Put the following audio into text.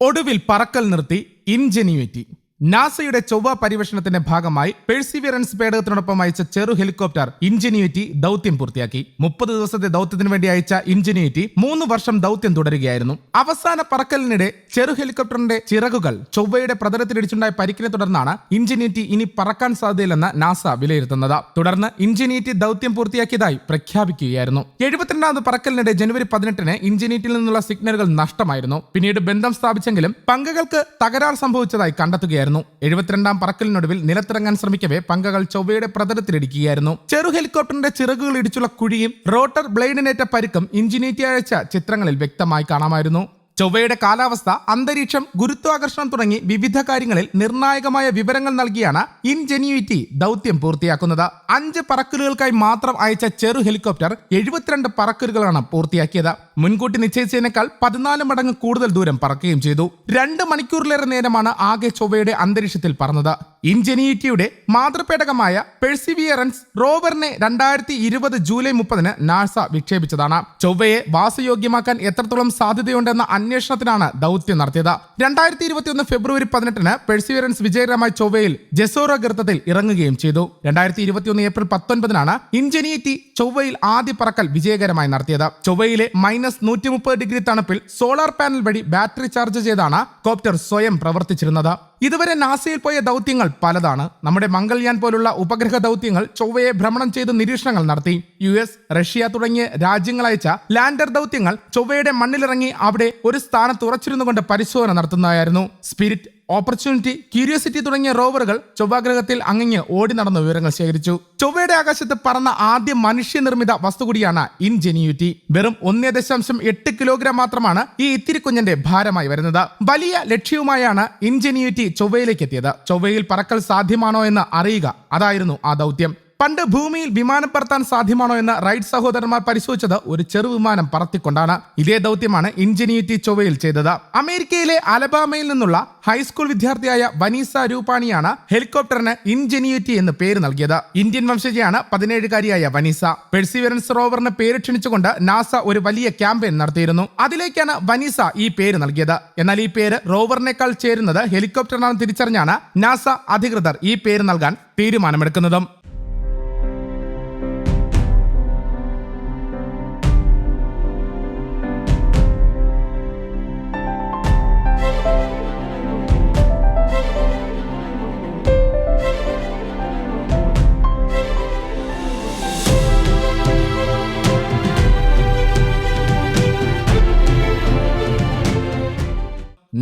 ഒടുവിൽ പറക്കൽ നിർത്തി ഇൻജെന്യൂറ്റി നാസയുടെ ചൊവ്വ പര്യവേഷണത്തിന്റെ ഭാഗമായി പെഴ്സിവിയറൻസ് പേടകത്തിനോടൊപ്പം അയച്ച ചെറു ഹെലികോപ്റ്റർ ഇൻജെന്യൂറ്റി ദൗത്യം പൂർത്തിയാക്കി. മുപ്പത് ദിവസത്തെ ദൗത്യത്തിന് വേണ്ടി അയച്ച ഇൻജെന്യൂറ്റി മൂന്ന് വർഷം ദൗത്യം തുടരുകയായിരുന്നു. അവസാന പറക്കലിനിടെ ചെറു ഹെലികോപ്റ്ററിന്റെ ചിറകുകൾ ചൊവ്വയുടെ പ്രതലത്തിലിടിച്ചുണ്ടായ പരിക്കിനെ തുടർന്നാണ് ഇൻജെന്യൂറ്റി ഇനി പറക്കാൻ സാധ്യതയില്ലെന്ന് നാസ വിലയിരുത്തുന്നത്. തുടർന്ന് ഇൻജെന്യൂറ്റി ദൗത്യം പൂർത്തിയാക്കിയതായി പ്രഖ്യാപിക്കുകയായിരുന്നു. എഴുപത്തിരണ്ടാമത് പറക്കലിനിടെ ജനുവരി പതിനെട്ടിന് ഇൻജെന്യൂറ്റിയിൽ നിന്നുള്ള സിഗ്നലുകൾ നഷ്ടമായിരുന്നു. പിന്നീട് ബന്ധം സ്ഥാപിച്ചെങ്കിലും പങ്കകൾക്ക് തകരാർ സംഭവിച്ചതായി കണ്ടെത്തുകയായിരുന്നു. എഴുപത്തിരണ്ടാം പറക്കലിനൊടുവിൽ നിലത്തിറങ്ങാൻ ശ്രമിക്കവേ പങ്കകൾ ചൊവ്വയുടെ പ്രതലത്തിലിടിക്കുകയായിരുന്നു. ചെറു ഹെലികോപ്റ്ററിന്റെ ചിറകുകൾ ഇടിച്ചുള്ള കുഴിയും റോട്ടർ ബ്ലേഡിനേറ്റ പരുക്കും ഇഞ്ചിനീറ്റി അയച്ച ചിത്രങ്ങളിൽ വ്യക്തമായി കാണാമായിരുന്നു. ചൊവ്വയുടെ കാലാവസ്ഥ അന്തരീക്ഷം ഗുരുത്വാകർഷണം തുടങ്ങി വിവിധ കാര്യങ്ങളിൽ നിർണായകമായ വിവരങ്ങൾ നൽകിയാണ് ഇൻജെന്യൂറ്റി ദൗത്യം പൂർത്തിയാക്കുന്നത്. അഞ്ച് പറക്കലുകൾക്കായി മാത്രം അയച്ച ചെറു ഹെലികോപ്റ്റർ എഴുപത്തിരണ്ട് പറക്കലുകളാണ് പൂർത്തിയാക്കിയത്. മുൻകൂട്ടി നിശ്ചയിച്ചതിനേക്കാൾ പതിനാല് മടങ്ങ് കൂടുതൽ ദൂരം പറക്കുകയും ചെയ്തു. രണ്ട് മണിക്കൂറിലേറെ നേരമാണ് ആകെ ചൊവ്വയുടെ അന്തരീക്ഷത്തിൽ പറന്നത്. ഇൻജെനിയിറ്റിയുടെ മാതൃപേടകമായ പെഴ്സിവിയറൻസ് റോവറിനെ രണ്ടായിരത്തി ഇരുപത് ജൂലൈ മുപ്പതിന് നാസ വിക്ഷേപിച്ചതാണ്. ചൊവ്വയെ വാസയോഗ്യമാക്കാൻ എത്രത്തോളം സാധ്യതയുണ്ടെന്ന അന്വേഷണത്തിനാണ് ദൗത്യം നടത്തിയത്. രണ്ടായിരത്തി ഇരുപത്തിയൊന്ന് ഫെബ്രുവരി പതിനെട്ടിന് പെഴ്സിവിയറൻസ് വിജയകരമായി ചൊവ്വയിൽ ജെസോറ ഗർത്തത്തിൽ ഇറങ്ങുകയും ചെയ്തു. രണ്ടായിരത്തി ഇരുപത്തിയൊന്ന് ഏപ്രിൽ പത്തൊൻപതിനാണ് ഇൻജെനിയിറ്റി ചൊവ്വയിൽ ആദ്യ പറക്കൽ വിജയകരമായി നടത്തിയത്. ചൊവ്വയിലെ മൈനസ് നൂറ്റി ഡിഗ്രി തണുപ്പിൽ സോളാർ പാനൽ വഴി ബാറ്ററി ചാർജ് ചെയ്താണ് കോപ്റ്റർ സ്വയം പ്രവർത്തിച്ചിരുന്നത്. ഇതുവരെ നാസയിൽ പോയ ദൗത്യങ്ങൾ പലതാണ്. നമ്മുടെ മംഗൾയാൻ പോലുള്ള ഉപഗ്രഹ ദൗത്യങ്ങൾ ചൊവ്വയെ ഭ്രമണം ചെയ്ത് നിരീക്ഷണങ്ങൾ നടത്തി. യു എസ് റഷ്യ തുടങ്ങിയ രാജ്യങ്ങൾ അയച്ച ലാൻഡർ ദൗത്യങ്ങൾ ചൊവ്വയുടെ മണ്ണിലിറങ്ങി അവിടെ ഒരു സ്ഥാനത്ത് ഉറച്ചിരുന്നു കൊണ്ട് പരിശോധന നടത്തുന്നതായിരുന്നു. സ്പിരിറ്റ് ഓപ്പർച്യൂണിറ്റി ക്യൂരിയോസിറ്റി തുടങ്ങിയ റോവറുകൾ ചൊവ്വാഗ്രഹത്തിൽ അങ്ങിങ്ങ് ഓടി നടന്ന വിവരങ്ങൾ ശേഖരിച്ചു. ചൊവ്വയുടെ ആകാശത്ത് പറന്ന ആദ്യ മനുഷ്യനിർമ്മിത വസ്തു കൂടിയാണ് ഇൻജെന്യൂറ്റി വെറും ഒന്നേ ദശാംശം എട്ട് കിലോഗ്രാം മാത്രമാണ് ഈ ഇത്തിരി കുഞ്ഞിന്റെ ഭാരമായി വരുന്നത്. വലിയ ലക്ഷ്യവുമായാണ് ഇൻജെന്യൂറ്റി ചൊവ്വയിലേക്ക് എത്തിയത്. ചൊവ്വയിൽ പറക്കൽ സാധ്യമാണോ എന്ന് അറിയുക. അതായിരുന്നു ആ ദൗത്യം. പണ്ട് ഭൂമിയിൽ വിമാനം പറത്താൻ സാധ്യമാണോ എന്ന് റൈറ്റ് സഹോദരന്മാർ പരിശോധിച്ചത് ഒരു ചെറു വിമാനം പറത്തിക്കൊണ്ടാണ്. ഇതേ ദൗത്യമാണ് ഇൻജെന്യൂറ്റി ചൊവ്വയിൽ ചെയ്തത്. അമേരിക്കയിലെ അലബാമയിൽ നിന്നുള്ള ഹൈസ്കൂൾ വിദ്യാർത്ഥിയായ വനീസ രൂപാണിയാണ് ഹെലികോപ്റ്ററിന് ഇൻജെന്യൂറ്റി എന്ന് പേര് നൽകിയത്. Indian വംശജയാണ് പതിനേഴുകാരിയായ Vanessa. പെഴ്സിവറൻസ് റോവറിന് പേര് ക്ഷണിച്ചുകൊണ്ട് നാസ ഒരു വലിയ ക്യാമ്പയിൻ നടത്തിയിരുന്നു. അതിലേക്കാണ് വനീസ ഈ പേര് നൽകിയത്. എന്നാൽ ഈ പേര് റോവറിനേക്കാൾ ചേരുന്നത് ഹെലികോപ്റ്ററിനാണ് തിരിച്ചറിഞ്ഞാണ് നാസ അധികൃതർ ഈ പേര് നൽകാൻ തീരുമാനമെടുക്കുന്നതും.